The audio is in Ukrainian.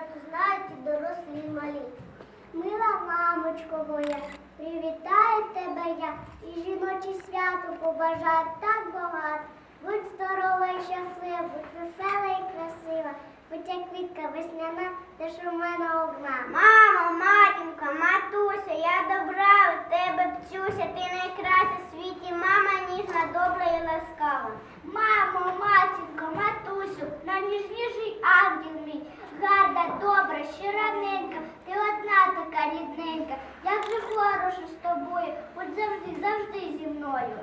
як знають дорослі і малі. Мила мамочко моя, привітаю тебе я і жіночі свято побажаю так багато. Будь здорова і щаслива, будь весела і красива, будь як квітка весняна, де ж у мене одна. Мамо, матінко, матуся, я добра у тебе пчуся, ти найкраща в світі, мама ніжна, добра і ласкава. Мама, рідненька, як же хороше з тобою, будь завжди, завжди зі мною.